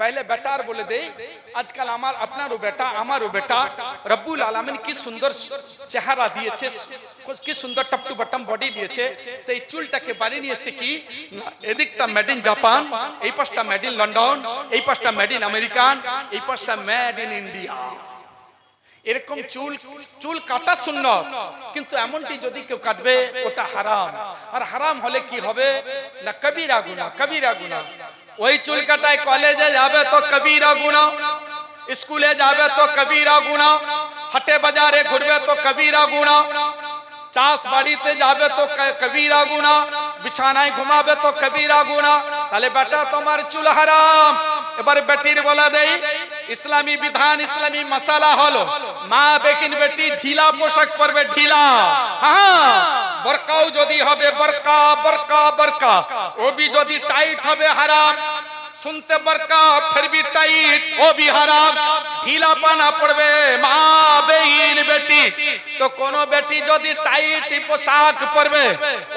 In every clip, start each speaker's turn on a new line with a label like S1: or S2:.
S1: पहले बेटा और बोले दे आजकल আমার আপনারও বেটা আমারও বেটা রব্বুল আলামিন কি সুন্দর চেহারা দিয়েছে কি সুন্দর টপটু বটম বডি দিয়েছে সেই চুলটাকে বাড়িয়ে নিয়ে এসেছে কি না, এদিকটা মেড ইন জাপান এই পাশটা মেড ইন লন্ডন এই পাশটা মেড ইন আমেরিকান এই পাশটা মেড ইন ইন্ডিয়া এরকম চুল চুল কাটা শূন্য কিন্তু এমনটি যদি কেউ কাটবে ওটা হারাম আর হারাম হলে কি হবে না কবিরা গুনা কবিরা গুনা ওই চুল কাটায় কলেজে যাবে তো কবিরা গুনা স্কুলে যাবে তো কবিরা গুনা হাটে বাজারে ঘুরবে তো কবিরা গুনা চাষ বাড়িতে যাবে তো কবিরা গুনা বিছানায় ঘুমাবে তো কবিরা গুনা তাহলে বেটা তোমার চুল হারাম এবার বেটির বলা দেই ইসলামী বিধান ইসলামী মশালা হলো মা বেকিন বেটি ঢিলা পোশাক পরবে ঢিলা হ্যাঁ বরকাও যদি হবে বরকা বরকা বরকা। ওবি যদি টাইট হবে হারাম सुनते बरका, फिर भी टाइट। ओ भी हराम ढीला पाना पड़वे। माँ बेहीन बेटी तो कोनो बेटी जो दी टाइट ही पोशाक पड़वे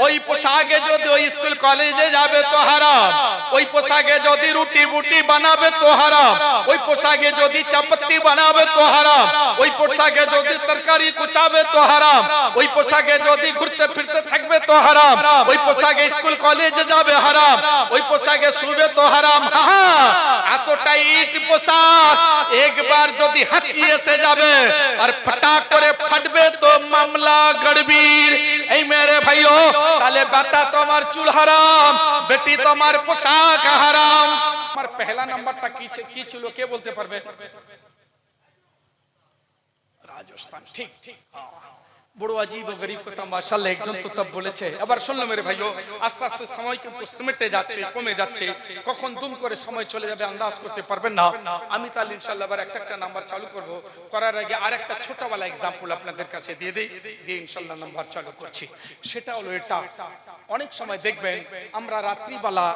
S1: वही पोशाके जो दो स्कूल कॉलेजे जावे तो हराम। वही पोशाके जो दी रूटी बूटी बनावे तो हराम। वही पोशाके जो दी चपत्ती बनावे तो हराम। वही पोशाके जो दी तरकारी कुचावे तो हराम। वही पोशाके जो दी घुटते फिरते थकवे तो हराम। वही पोशाके स्कूल कॉलेज जावे हराम। वही पोशाके सुबे तो हराम। এত টাইট পোশাক একবার যদি হাঁচি এসে যাবে আর ফটাক করে ফাটবে তো মামলা গড়বির। এই মেরে ভাইও, তাহলে বেটা তোমার চুল হারাম, বেটি তোমার পোশাক হারাম। আমার পহলা নাম্বারটা কি কি ছিল, কে বলতে পারবে? রাজস্থান, ঠিক ঠিক। বড় আজীব ও গরিব কথা, মাশাআল্লাহ, একজন তো তব বলেছে। আবার শুনলো মেরে ভাইও, আস্তে আস্তে সময় কিন্তু সিমেটে যাচ্ছে, কমে যাচ্ছে। কখন দুম করে সময় চলে যাবে, আন্দাজ করতে পারবেন না। আমি তাহলে ইনশাআল্লাহ আবার একটা একটা নাম্বার চালু করব। করার আগে আরেকটা ছোটবেলা এক্সাম্পল আপনাদের কাছে দিয়ে দেই, দিয়ে ইনশাআল্লাহ নাম্বার চালু করছি। সেটা হলো এটা। অনেক সময় দেখবেন, আমরা রাত্রিবেলা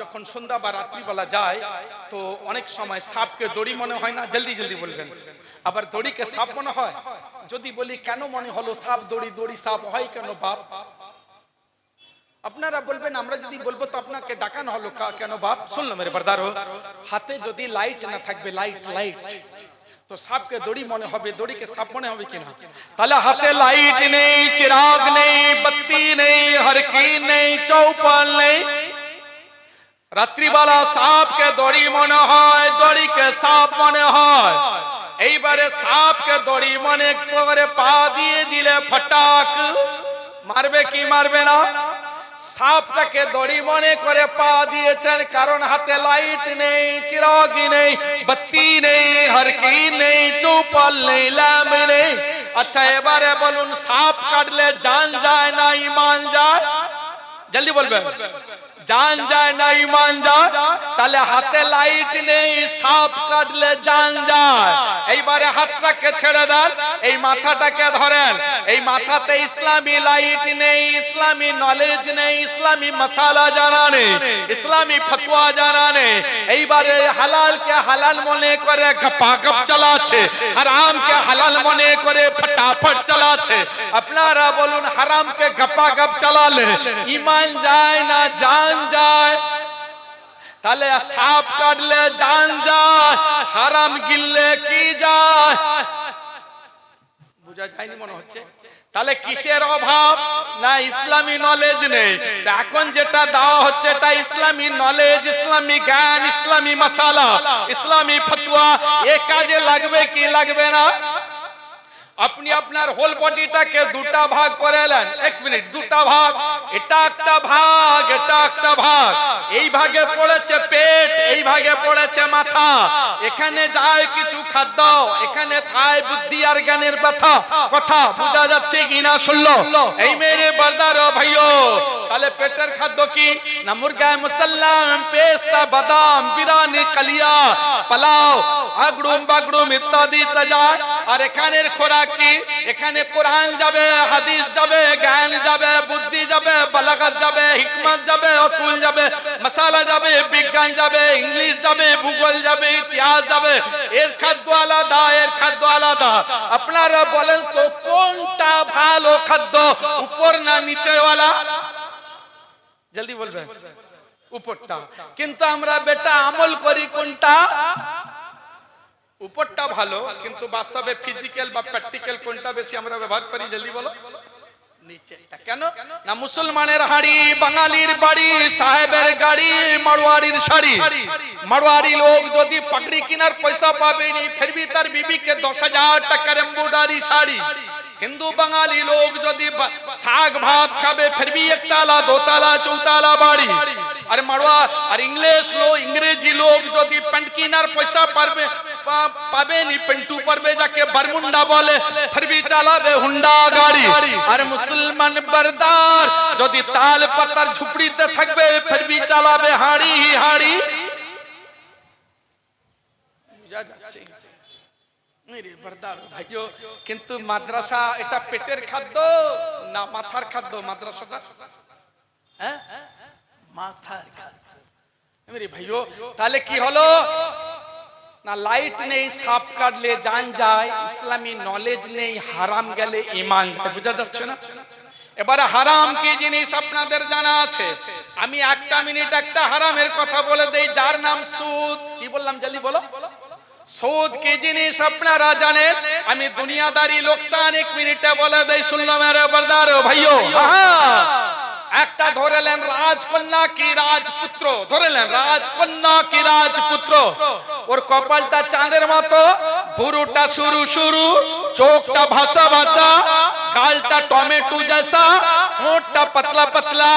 S1: যখন সন্ধ্যা বা রাত্রিবেলা যাই, তো অনেক সময় সাপকে দড়ি মনে হয় না, জলদি জলদি বলবেন। আবার দড়িকে সাপ মনে হয়। যদি বলি, কেন মনে হলো সাপ দড়ি দড়ি সাপ? হয় কেন বাপ? আপনারা বলবেন, আমরা যদি বলব তো আপনাকে ডাকানো হলো কেন বাপ? শুনলো মেরে বরদারো হাতে যদি লাইট না থাকবে লাইট লাইট তো সাপকে দড়ি মনে হবে, দড়িকে সাপ মনে হবে কিনা? তাহলে হাতে লাইট নেই, চিরাগ নেই, বাতি নেই, হরকি নেই, চৌপাল নেই। রাত্রিবেলা সাপকে দড়ি মনে হয়, দড়িকে সাপ মনে হয়। এইবারে সাপকে দড়ি মনে করে পা দিয়ে দিলে ফটাক। মারবে কি মারবে না? সাপটাকে দড়ি মনে করে পা দিয়েছেন, কারণ হাতে লাইট নেই, চিরাগি নেই, বাতি নেই, হরকি নেই, চৌপাল নেই, ল্যাম্প নেই। আচ্ছা এবারে বলুন, সাপ কাটলে জান যায় না, ইমান যায়? জলদি বলবেন। জান যায় না ইমান যায় তাহলে হাতে লাইট নেই সাপ কাটলে জান যায় এইবারে হাতটাকে ছেড়ে দেন এই মাথাটাকে ধরেন এই মাথাতে ইসলামী লাইট নেই ইসলামী নলেজ নেই ইসলামী মশালা জানা নেই ইসলামী ফতোয়া জানা নেই এইবারে হালালকে হালাল মনে করে গপাগপ চালাচ্ছে হারামকে হালাল মনে করে ফটাফট চালাচ্ছে আপনারা বলুন হারামকে গপাগপ চালালে ইমান যায় না জান যায় তাহলে সাপ কাটলে জান যায় হারাম গিললে কি যায় বুঝা যায়নি মনে হচ্ছে তাহলে কিসের অভাব না ইসলামী নলেজ নেই তা এখন যেটা দেওয়া হচ্ছে এটা ইসলামী নলেজ ইসলামী জ্ঞান ইসলামী মশালা ইসলামী ফতুয়া এ কাজে লাগবে কি লাগবে না আপনি আপনার হোল বডিটাকে দুটা ভাগ করে নেন। এক মিনিট, দুটা ভাগ। এটা একটা ভাগ, এটা একটা ভাগ। এই ভাগে পড়েছে পেট, এই ভাগে পড়েছে মাথা। এখানে যায় কিছু খাদ্য, এখানে থায় বুদ্ধি আর জ্ঞানের কথা কথা বোঝা যাচ্ছে কিনা শুনলো? এই মেরে বরদার ভাইও তাহলে পেটের খাদ্য কি? না মুরগায় মুসাল্লাম, পেস্তা, বাদাম বিরানি কালিয়া, পোলাও, আগড়ুম বাগড়ুম ইত্যাদি যায় আর এখানের খোরাক কি? এখানে কোরআন যাবে, হাদিস যাবে, জ্ঞান যাবে, বুদ্ধি যাবে, বালাগাত যাবে, হিকমত যাবে অসুল যাবে মশালা যাবে, বিজ্ঞান যাবে, ইংলিশ যাবে, ভূগোল যাবে, ইতিহাস যাবে। এর খাদ্য আলাদা, এর খাদ্য আলাদা। আপনারা বলেন তো, কোনটা ভালো খাদ্য, উপর না নিচে ওয়ালা জলদি বলবেন। উপরটা। কিন্তু আমরা বেটা আমল করি কোনটা? উপরটা ভালো, কিন্তু বাস্তবে ফিজিক্যাল বা প্র্যাকটিক্যাল কোনটা বেশি আমরা ব্যবহার করি, জলদি বলো? নিচেরটা কেন? না, মুসলমানের হাড়ি, বাঙালির বাড়ি, সাহেবের গাড়ি, মারোয়ারির শাড়ি। মারোয়ারি লোক যদি পাগড়ি কেনার পয়সা পাবে নি ফির भी তার বিবিকে দশ হাজার টাকার এম্বুডারি শাড়ি। হিন্দু বাঙালি লোক যদি বা- শাক ভাত খাবে ফির भी এক তালা দোতালা, চৌতালা বাড়ি। আর মারোয়া আর ইংলিশ লোক ইংরেজি লোক যদি প্যান্ট কেনার পয়সা পারবে পা- পাবে নি পেন্টু পারবে যাকে বারমুন্ডা বলে ফির চালাবে হুন্ডা গাড়ি আর মুসলমান বরদার যদি তাল পাতার ঝুপড়িতে থাকবে ফির চালাবে হাড়ি হাড়ি বুঝা কিন্তু মাদ্রাসা এটা পেটের খাদ্য না মাথার খাদ্য মাদ্রাসাটা মাথার খাদ্য ভাইও তাহলে কি হলো না লাইট নেই, সাপ কাটলে জান যায়, ইসলামী নলেজ নেই, হারাম গেলে ইমান বোঝা যাচ্ছে না? এবারে হারাম কি জিনিস আপনাদের জানা আছে? আমি একটা মিনিট একটা হারামের কথা বলে দেই, যার নাম সুদ। কি বললাম জলদি বলো? সুদ কি জিনিস আপনারা জানেন? আমি দুনিয়াদারি লোকসান এক মিনিটে বলে দেই, শুনলাম আরে বরদার ভাইও হ্যাঁ একটা ধরেলেন রাজকন্যা কি রাজপুত্র ধরেলেন রাজকন্যা কি রাজপুত্র ওর কপালটা চাঁদের মতো ভুরুটা শুরু শুরু চোখটা ভাসা ভাসা গালটা টমেটো জেসা হোঁটটা পাতলা পাতলা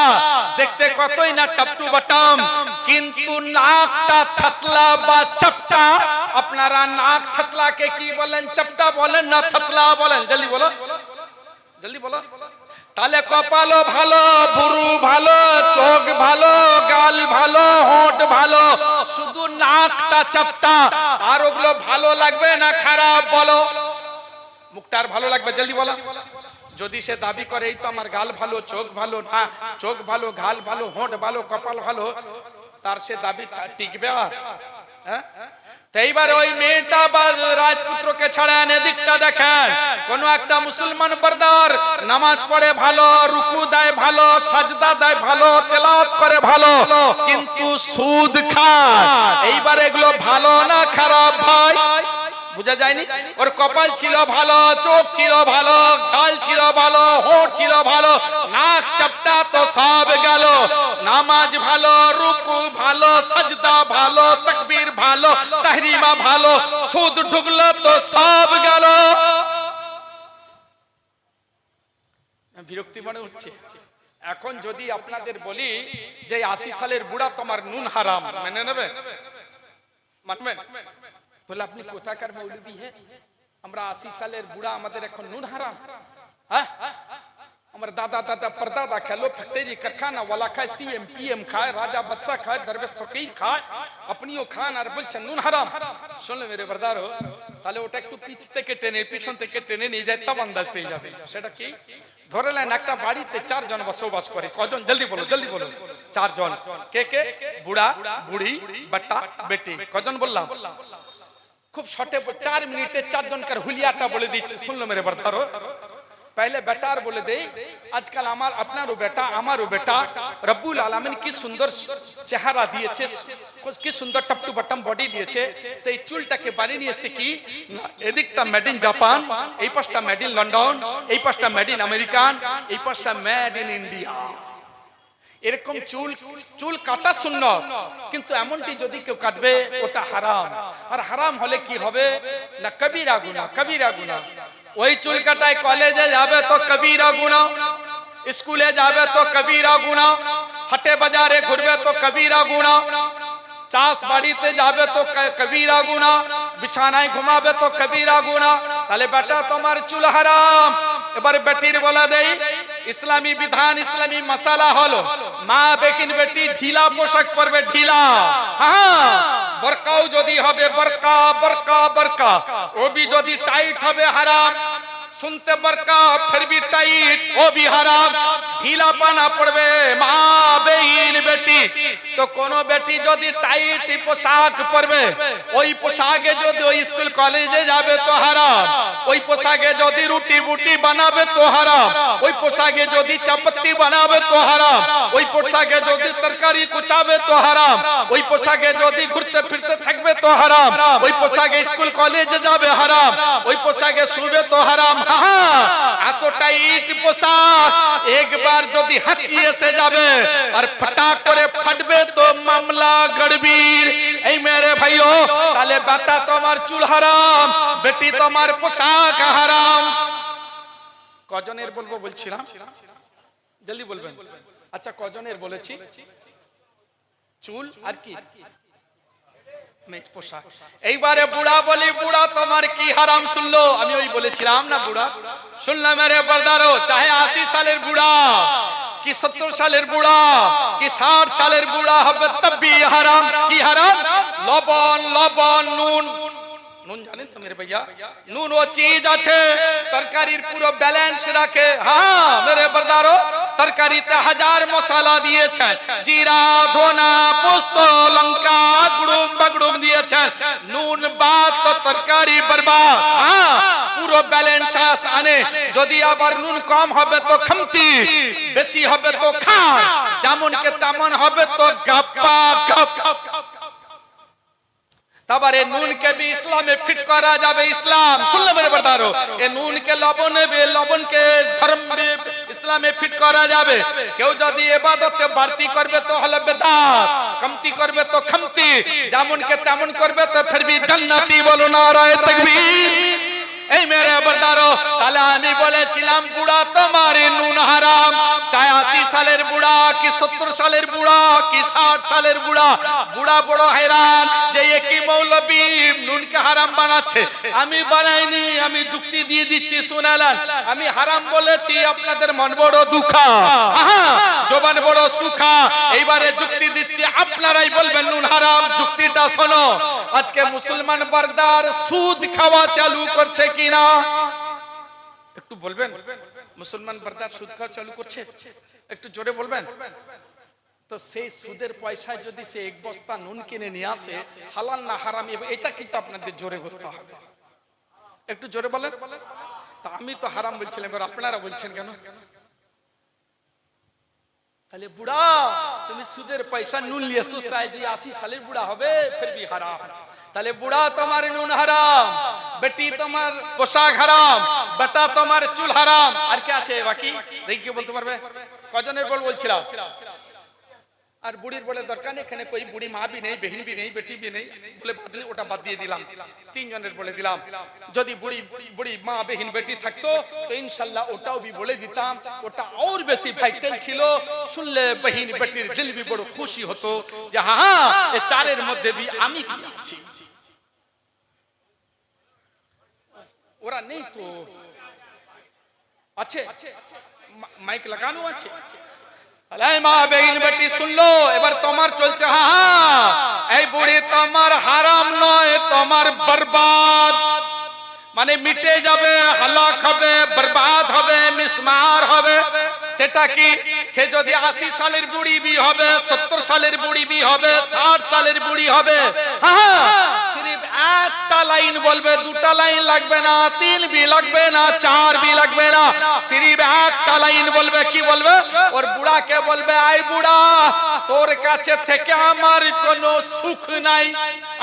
S1: দেখতে কতই না টপটু বটম কিন্তু নাকটা থাতলা বা চপটা আপনারা নাক থাতলাকে কি বলেন চপটা বলেন না থাতলা বলেন জলদি বলো জলদি বলো তাহলে কপালও ভালো, বুরু ভালো, চোখ ভালো, গাল ভালো হোঁট ভালো, শুধু নাকটা চাপটা। আর ওগুলো ভালো লাগবে না খারাপ বলো? মুখটার ভালো লাগবে, জলদি বলো। যদি সে দাবি করে, এই তো আমার গাল ভালো, চোখ ভালো না, চোখ ভালো, গাল ভালো হোঁট ভালো, কপাল ভালো, তার সে দাবি টিকবে আর হ্যাঁ? এইবার ওই মেয়েটা বা রাজপুত্রকে ছাড়েন এদিকটা দেখেন। কোন একটা মুসলমান বরদার নামাজ পড়ে ভালো, রুকু দেয় ভালো, সাজদা দেয় ভালো, তেলাওয়াত করে ভালো, কিন্তু সুদ খায়। এইবার এগুলো ভালো না খারাপ ভাই? বুঝা যায়নি? ওর কপাল ছিল ভালো, চোখ ছিল ভালো, গাল ছিল ভালো হোঁট ছিল ভালো, নাক চাপটা তো সব গেল। নামাজ ভালো, রুকু ভালো, সাজদা ভালো, তাকবীর ভালো, তাহরিমা ভালো, সুদ ঢুকলো তো সব গেল। বিরক্তি মনে হচ্ছে। এখন যদি আপনাদের বলি যে আশি সালের বুড়া তোমার নুন হারাম, মেনে নেবে? মানবেন? বলে আপনি কোথাকার মৌলবী হে আমরা আশি সালের বুড়া আমাদের এখন নুন হারাম হ্যাঁ আমার দাদা দাদা परदादा খেলো ফ্যাক্টরি কারখানা ওয়ালা খায় সিএম পিএম খায় রাজা বাদশা খায় দরবেশ ফকির খায় আপনিও খান আর বলছেন নুন হারাম শুনলে মেরে বরদারো তাহলে ওটা একটু পিছ থেকে টেনে পিছন থেকে টেনে নিয়ে যায় তব আন্দাজ পেয়ে যাবে সেটা কি ধরে নেন একটা বাড়িতে চারজন বসবাস করে কজন জলদি বলো জলদি বলো চারজন কে কে বুড়া বুড়ি বাট্টা বেটি কজন বললাম খুব শর্টে চার মিনিটে চারজনকার হুলিয়াটা বলে দিচ্ছে শুনলো মেরে বরদারো पहले बेटार बोले दे আজকাল আমার আপনারও বেটা আমারও বেটা রব্বুল আলামিন কি সুন্দর চেহারা দিয়েছে কি সুন্দর টপটু বটম বডি দিয়েছে সেই চুলটাকে বানিয়ে নিয়ে এসেছে কি না, এদিকটা মেড ইন জাপান এই পাশটা মেড ইন লন্ডন এই পাশটা মেড ইন আমেরিকান এই পাশটা মেড ইন ইন্ডিয়া এরকম চুল চুল কাটা শূন্য কিন্তু এমনটি যদি কেউ কাটবে, ওটা হারাম। আর হারাম হলে কি হবে? না, কবিরা গুনা কবিরা গুনা ওই চুল কাটায় কলেজে যাবে তো কবিরা গুনা স্কুলে যাবে তো কবিরা গুনা হাটে বাজারে ঘুরবে তো কবিরা গুনা চাষ বাড়িতে যাবে তো কবিরা গুনা বিছানায় ঘুমাবে তো কবিরা গুনা তাহলে বেটা, তোমার চুল হারাম। এবার বেটির বলা দেই, ইসলামী বিধান, ইসলামী মশালা হলো, মা বেকিন বেটি ঢিলা পোশাক পরবে, ঢিলা। হ্যাঁ বরকাও যদি হবে, বরকা বরকা বরকা। ওবি যদি টাইট হবে, হারাম। শুনতে বরকা ফির भी টাইট ও भी হারাম ঢিলা পানা পড়বে মা বেইন বেটি তো কোন বেটি যদি টাইট পোশাক পরবে ওই পোশাকে যদি ওই স্কুল কলেজে যাবে তো হারাম ওই পোশাকে যদি রুটি বুটি বানাবে তো হারাম ওই পোশাকে যদি চাপত্তি বানাবে তো হারাম ওই পোশাকে যদি তরকারি কুচাবে তো হারাম ওই পোশাকে যদি ঘুরতে ফিরতে থাকবে তো হারাম ওই পোশাকে স্কুল কলেজে যাবে হারাম ওই পোশাকে শুবে তো হারাম হ্যাঁ এত টাইট পোশাক একবার যদি হাঁচি এসে যাবে আর ফটাক করে ফাটবে তো মামলা গড়বির। এই মেরে ভাইও, তাহলে বেটা তোমার চুল হারাম, বেটি তোমার পোশাক হারাম। কজনের বলব বলছিলাম? জলদি বলবেন। আচ্ছা কজনের বলেছি? চুল আর কি? এইবারে বুড়া বলি, বুড়া, তোমার কি হারাম? শুনলো। আমি ওই বলেছিলাম, না বুড়া। শুনলাম মেরে বরদারো, চাহে আশি সালের বুড়া, কি সত্তর সালের বুড়া, কি ষাট সালের বুড়া হবে হারাম, কি হারাম? লবণ লবণ, নুন। নুন জানেন তো মেরে ভাইয়া? নুন ও চিজ আছে, তরকারির পুরো ব্যালেন্স রাখে। হ্যাঁ মেরে বরদারো, তরকারিতে হাজার মশলা দিয়েছেন। জিরা, ধনা, পোস্ত, লঙ্কা, গুড়ুম বাগড়ুম দিয়েছেন। নুন বাদ তো তরকারি বরবাদ। হ্যাঁ পুরো ব্যালেন্স আনে। যদি আবার নুন কম হবে তো খামতি, বেশি হবে তো খা যেমন কে তেমন হবে তো গাপ্পা গাপ তারপরে নুন কে भी ইসলামে ফিট করা যাবে ইসলাম। শুনলে মেরে বর্দারো এ নুন কে লবণ বে লবণ কে ইসলামে ফিট করা যাবে। কেউ যদি ইবাদতে বাড়তি করবে তো হলো বেদাত, কমতি করবে তো খামতি যেমন তেমন করবে তো ফির भी জান্নাতি বলো নারায়ে তাকবীর। এই মেরে বর্দারো তাহলে আমি বলেছিলাম বুড়া নুন হারাম। চায় আশি সালের বুড়া, কি সত্তর সালের বুড়া, কি ষাট সালের বুড়া। বুড়া বড় হেরান যে একই নুনকে হারাম বানাচ্ছে। আমি বানাইনি, আমি যুক্তি দিয়ে দিচ্ছি শোনালাম আমি হারাম বলেছি, আপনাদের মন বড় দুঃখা। জবান বড় সুখা। এইবারে যুক্তি দিচ্ছি, আপনারাই বলবেন নুন হারাম, যুক্তিটা শোনো। আজকে মুসলমান বারদার সুদ খাওয়া চালু করছে কিনা? একটু বলবেন? মুসলমান বর্দার সুদ খাওয়া চালু করছে? একটু জোরে বলবেন? তো সেই সুদের পয়সায় যদি সে এক বস্তা নুন কিনে নিয়ে আসে, হালাল না হারাম এটা কিন্তু আপনাদের জোরে বলতে হবে। একটু জোরে বলেন। তা আমি তো হারাম বলছিলাম, এবার আপনারা বলছেন কেন? তাহলে বুড়া, তুমি সুদের পয়সা নুন নিয়ে সুস্থ আশি সালের বুড়া হবে, ফির भी হারাম। তাহলে বুড়া তোমার নুন হারাম, বেটি তোমার পোশাক হারাম, বেটা তোমার চুল হারাম। আর কি আছে বাকি? দেখি কি বলতে পারবে? কজনের বল বলছিলাম? আর বুড়ির বলে, দরকার নেই, এখানে কই বুড়ি, মা বি নেই, বেহিন বি নেই, বেটি বি নেই। বলে বাদ দিলে ওটা বাদ দিয়ে দিলাম। তিনজনের বলে দিলাম, যদি বুড়ি বুড়ি, মা, বেহিন, বেটি থাকতো, তো ইনশাল্লাহ ওটাও বি বলে দিতাম। ওটা আর বেশি ভাইটাল ছিল। শুনলে বেহিন, বেটির দিল বি বড় খুশি হতো যে হ্যাঁ এই চারের মধ্যে বি আমি আছি। ওরা নেই তো? আছে? মাইক লাগানো আছে? শুনলো, এবার তোমার চলছে হ্যাঁ হ্যাঁ এই বুড়ি তোমার হারাম নয়, তোমার বরবাদ। মানে মিটে যাবে, হালাক হবে, বরবাদ হবে, মিসমার হবে। সেটা কি? সে যদি আশি সালের বুড়ি বি হবে, সত্তর সালের বুড়ি বি হবে, ষাট সালের বুড়ি হবে হ্যাঁ লাইন বলবে, দুটা লাইন লাগবে না, তিন বি লাগবে না, চার বি লাগবে না। সিরিফ একটা লাইন বলবে, কি বলবে? ওর বুড়াকে বলবে আই বুড়া, তোর কাছে থেকে আমার কোনো সুখ নাই।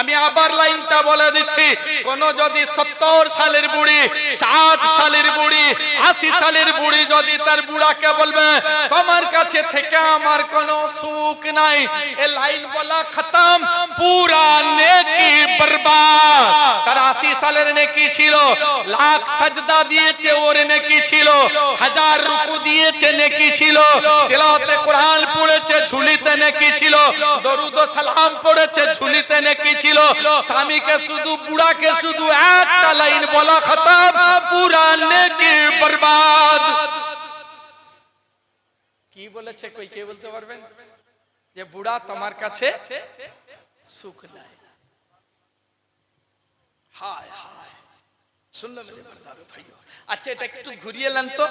S1: আমি আবার লাইনটা বলে দিচ্ছি, কোন যদি সত্তর সালের বুড়ি, ষাট সালের বুড়ি, আশি সালের বুড়ি যদি তার বুড়াকে বলবে, তোমার কাছে থেকে আমার কোনো সুখ নাই। এ লাইন বলা খতম পুরা নেকি বরবাদ তার আশি সালের নেকি ছিল লাখ সাজদা দিয়েছে ওর নেকি ছিল হাজার রুকু দিয়েছে নেকি ছিল তেলাওয়াতে কোরআন পড়েছে ঝুলিতে নেকি ছিল দরুদ ও সালাম পড়েছে ঝুলিতে নেকি ছিল স্বামীকে শুধু বুড়াকে শুধু একটা লাইন বলা খতম পুরা নেকি বরবাদ। কি বলেছে কই কে বলতে পারবেন? যে বুড়া তোমার কাছে সুখ নাই। হায় হায়। শুনলো মেরে বারদার ভাইও আচ্ছা এটা একটু ঘুরিয়ে নেন তো।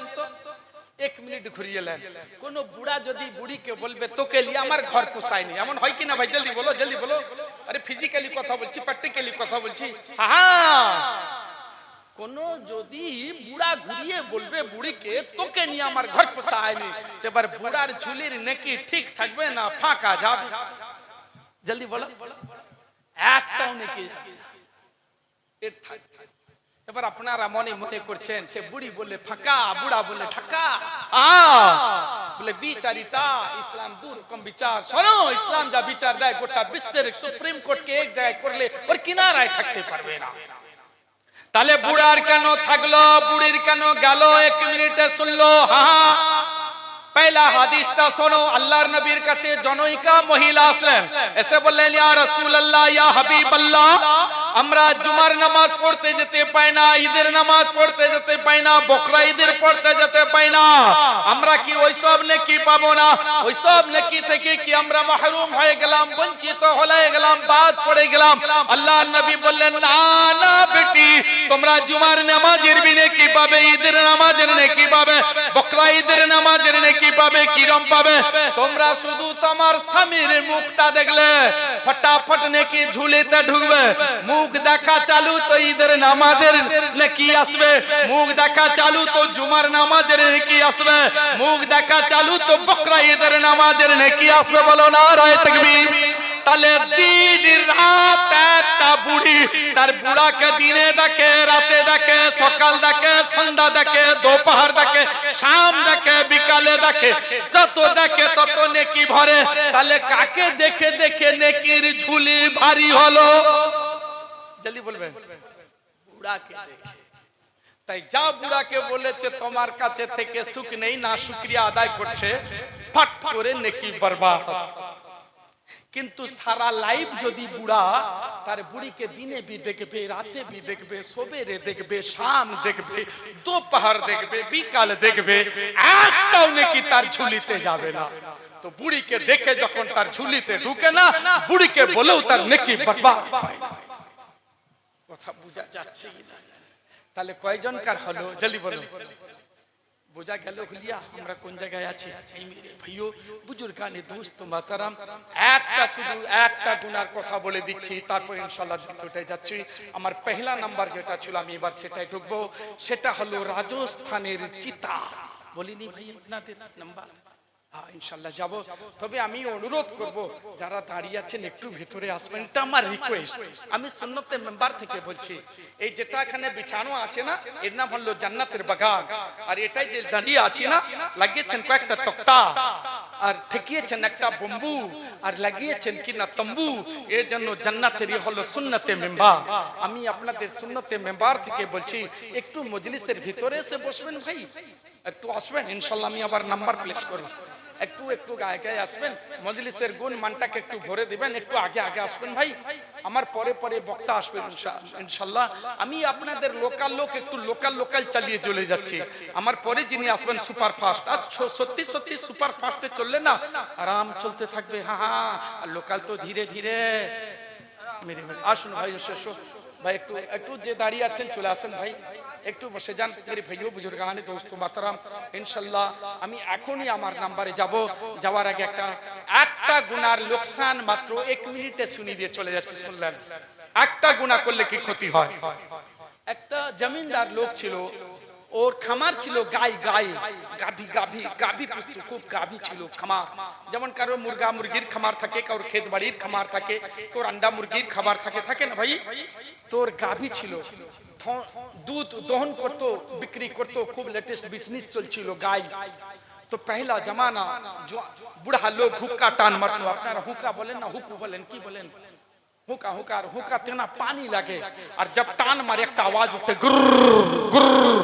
S1: এক মিনিট ঘুরিয়ে নেন। কোন বুড়া যদি বুড়িকে বলবে, তোকে লিয়ে আমার ঘর পোষায়নি। এমন হয় কিনা ভাই? জলদি বলো জলদি বলো। আরে ফিজিক্যালি কথা বলছি প্র্যাকটিক্যালি কথা বলছি। হ্যাঁ কোন যদি বুড়া ঘুরিয়ে বলবে বুড়িকে, তোকে নিয়ে আমার ঘর পোষায়নি। এবার বুড়ার ঝুলির নাকি ঠিক থাকবে না, ফাঁকা যাবে। জলদি বলো। একটাও নাকি। থাক- এবার আপনারা মনে মনে করছেন, সে বুড়ি বলে ফাঁকা, বুড়া বলে ঠাকা বলে বিচারিতা, ইসলাম দু রকম বিচার। শোনো, ইসলাম যা বিচার দেয় গোটা বিশ্বের সুপ্রিম কোর্টকে এক জায়গায় করলে ওর কিনারায় থাকতে পারবে না। তাহলে বুড়ার কেন থাকল, বুড়ির কেন গেল? এক মিনিটে শুনলো, হা পহলা হাদিসটা শোনো, আল্লাহর নবীর কাছে জনৈকা মহিলা আসলেন। এসে বললেন, ইয়া রাসূলুল্লাহ, ইয়া হাবিবাল্লাহ। আমরা জুমার নামাজ পড়তে যেতে পাই না, ঈদের নামাজ পড়তে যেতে পাই না, বকরা ঈদের পড়তে যেতে পাই না। আমরা কি ওইসব নেকি পাবো না? ওইসব নেকি থেকে কি আমরা মাহরুম হয়ে গেলাম, বঞ্চিত হয়ে গেলাম, বাদ পড়ে গেলাম? আল্লাহর নবী বললেন, না না বেটি, তোমরা জুমার নামাজের বি নেকি পাবে, ঈদের নামাজের নেকি পাবে, বকরা ঈদের নামাজের নেকি পাবে, কিরম পাবে? তোমরা শুধু তোমার স্বামীর মুখটা দেখলে, ফটাফট নেকি ঝুলিতে ঢুকবে, মুখ দেখা চালু তো ঈদের নামাজের নেকি আসবে। মুখ দেখা চালু তো জুমার নামাজের নেকি আসবে। মুখ দেখা চালু তো বকরা ঈদের নামাজের নেকি আসবে বলো না রায় তাকবীর। তাহলে দিন, রাত একটা বুড়ি তার বুড়াকে দিনে দেখে, রাতে দেখে, সকাল দেখে, সন্ধ্যা দেখে, দোপহার দেখে, শাম দেখে, বিকালে দেখে, যত দেখে তত নেকি ভরে। তাহলে কাকে দেখে দেখে নেকির ঝুলি ভারী হলো? জলদি বলবেন বুড়াকে দেখে তাই যা বুড়াকে বলেছে তোমার কাছে থেকে সুখ নেই না শুক্রিয়া আদায় করছে ফট করে নেকি বরবাদ। কিন্তু সারা লাইফ যদি বুড়া তার বুড়িকে দিনে বি দেখবে রাতে বি দেখবে সবেরে দেখবে শাম দেখবে দোপহার দেখবে বিকাল দেখবে একটাও নাকি তার ঝুলিতে যাবে না। তো বুড়িকে দেখে যখন তার ঝুলিতে ঢুকে না বুড়িকে বলেও তার নেকি বরবাদ হয় না। কথা বোঝা যাচ্ছে না? তাহলে কয়জনকার হলো? জলদি বলো। বোঝা গেল হুলিয়া, আমরা কোন জায়গায় আছি? ভাইও, বুজুর্গানে দোস্ত, মাতারাম, একটা শুধু একটা গুনার কথা বলে দিচ্ছি, তারপর ইনশাআল্লাহ দ্বিতীয়টায় যাচ্ছি। আমার পহেলা নাম্বার যেটা ছিল, আমি এবার সেটাই ঢুকবো। সেটা হলো রাজস্থানের চিতা। বলিনি ভাই, আপনাদের নাম্বার? ইনশাল্লাহ যাব। তবে আমি অনুরোধ করব, যারা দাঁড়িয়ে আছেন, একটু ভেতরে আসবেন। এটা আমার রিকোয়েস্ট আমি সুন্নতে মেম্বার থেকে বলছি, এই যেটা এখানে বিছানো আছে না, এর নাম হলো জান্নাতের বাগান। আর এটাই যে দাঁড়িয়ে আছি না, লাগিয়েছেন কয়েকটা তক্তা, আর ঠেকিয়েছেন একটা বম্বু, আর লাগিয়েছেন কিনা তম্বু, এর জন্য জান্নাতের হলো সুন্নতে মেম্বার। আমি আপনাদের সুন্নতে মেম্বার থেকে বলছি, একটু মজলিসের ভিতরে এসে বসবেন ভাই। একটু আসবেন ইনশাল্লাহ আমি আবার নাম্বার প্লেস করব। একটু একটু গায়ে গায়ে আসবেন। মজলিসের গুণ মানটাকে একটু ভরে দিবেন, একটু আগে আগে আসবেন। ভাই, আমার পরে পরে বক্তা আসবেন ইনশাল্লাহ। আমি আপনাদের লোকাল লোক, একটু লোকাল লোকাল চালিয়ে চলে যাচ্ছি। আমার পরে যিনি আসবেন সুপার ফাস্ট আর সত্যি সত্যি সুপার ফাস্টে চললে না, আরাম চলতে থাকবে। হ্যাঁ হ্যাঁ লোকাল তো ধীরে ধীরে। আসুন ভাই এসো। ভাই একটু একটু যে দাঁড়িয়ে আছেন চলে আসেন ভাই একটু বসে যান মেরে ভাইও বুজুর্গানে দোস্ত মাতারাম ইনশাল্লাহ আমি এখনই আমার নাম্বারে যাব যাওয়ার আগে একটা একটা গুনার লোকসান মাত্র এক মিনিটে শুনি দিয়ে চলে যাচ্ছে শুনলেন একটা গুণা করলে কি ক্ষতি হয় একটা জমিনদার লোক ছিল ওর খামার ছিল গাই গাই গাভি গাভি গাভি পুষতো খুব গাভি ছিল খামার যেমন কারও মুরগা মুরগির খামার থাকে কারোর ক্ষেত বাড়ির খামার থাকে তোর আন্ডা মুরগির খামার থাকে থাকে না ভাই তোর গাভি ছিল থ- দুধ দহন করতো বিক্রি করতো খুব লেটেস্ট বিজনেস চলছিল গাই তো পহলা জমানা जो- বুড়া লোক হুক্কা টান মারতো আপনারা হুক্কা বলেন না হুকু বলেন কি বলেন হুকা হুকার হুকা তেনা পানি লাগে আর জব টান মারে একটা আওয়াজ উঠে গুরর গুরর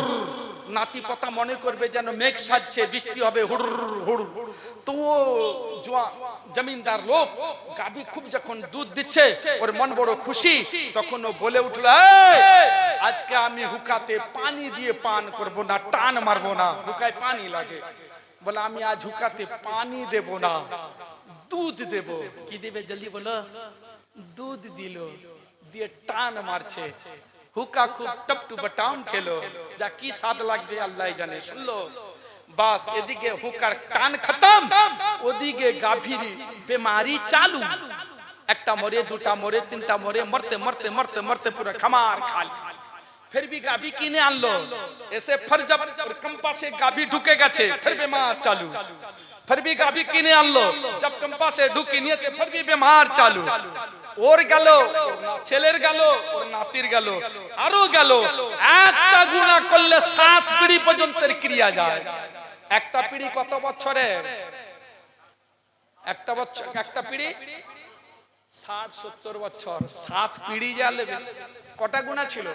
S1: নাতি পতা মনে করবে যেন মেঘ সাজছে, বৃষ্টি হবে হুড় হুড় তো জোয়া- জমিনদার লোক গাভী খুব যখন দুধ দিচ্ছে, ওর মন বড় খুশি, তখন ও বলে উঠল আজকে আমি হুকাতে পানি দিয়ে পান করব না, টান মারবো না, হুকায় পানি লাগে। বলে, আমি আজ হুকাতে পানি দেব না, দুধ দেব। কি দেবে জলদি বলো? দুধ দিল। দিয়ে টান মারছে। হুকা খুব টপটু বাটাম খেলো। যা কি স্বাদ লাগবে আল্লাহ জানে। শুনলো? বাস, এদিকে হুকার টান খতম। ওদিকে গাভীর বেমারি চালু। একটা মরে, দুটা মরে, তিনটা মরে, মরতে মরতে মরতে মরতে পুরো খামার খাল। ফের ভি গাভি কিনে আনলো। এসে ফর জব কম্পাসে গাভি ঢুকে গেছে। ফের বেমার চালু। ফের ভি গাভি কিনে আনলো। জব কম্পাসে ঢুকি নিয়ে ফের ভি বেমার চালু। ওর গেল, ছেলের গেল, ওর নাতির গেল, আরও গেল। একটা গুণা করলে সাত পিড়ি পর্যন্ত ক্রিয়া যায়। একটা পিড়ি কত বছরে একটা বছর, একটা পিড়ি? ষাট, সত্তর বছর। সাত পিড়ি যা নেবে কটা গুণা ছিল?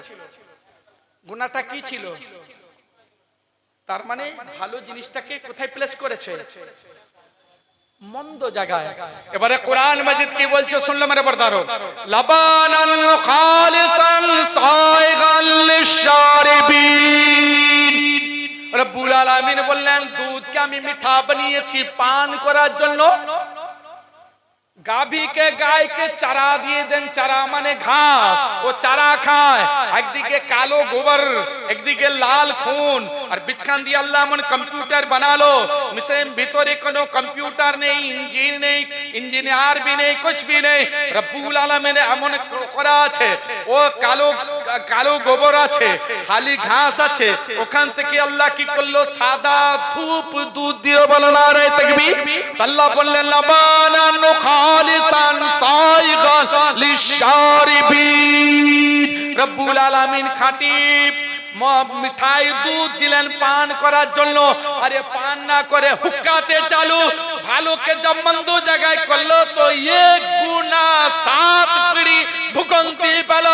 S1: গুণাটা কি ছিল? তার মানে ভালো জিনিসটাকে কোথায় প্লেস করেছে? মন্দ জায়গায়। এবারে কোরআন মাজিদ কি বলছে শুনলে মানে বর্দারো লাবানান খালিসান সাইগাল লিশারিবিন রব্বুল আলামিন বললেন, দুধকে আমি মিঠা বানিয়েছি, পান করার জন্য গাভীকে গায়কে চারা দিয়ে দেন, চারা মানে ঘাস। ও চারা খায়। একদিকে কালো গোবর, একদিকে লাল খুন। আর বিচখান দিয়ে আল্লাহ মন কম্পিউটার বানালো। মিসেম ভিতরে কোনো কম্পিউটার নেই, ইঞ্জিন নেই ইঞ্জিনিয়ার বি নেই, কুছ বি নেই। রব্বুল আলামিন এমন করা আছে। ও কালো কালো গোবর আছে, খালি ঘাস আছে, ওখান থেকে আল্লাহ কি করল? সাদা ধূপ দুধ দিয়ে বলো না রে তাকবি আল্লাহ বললেন লাবানান খালিসান সাইগান লিশারিবি রব্বুল আলামিন খাঁটি মিঠাই দুধ দিলেন পান করার জন্য। আরে পান না করে হুকাতে চালু, ভালোকে জম্মন্দ জায়গায় করল, তো এক গুণা সাত পিড়ি ভুকন্তি পেল।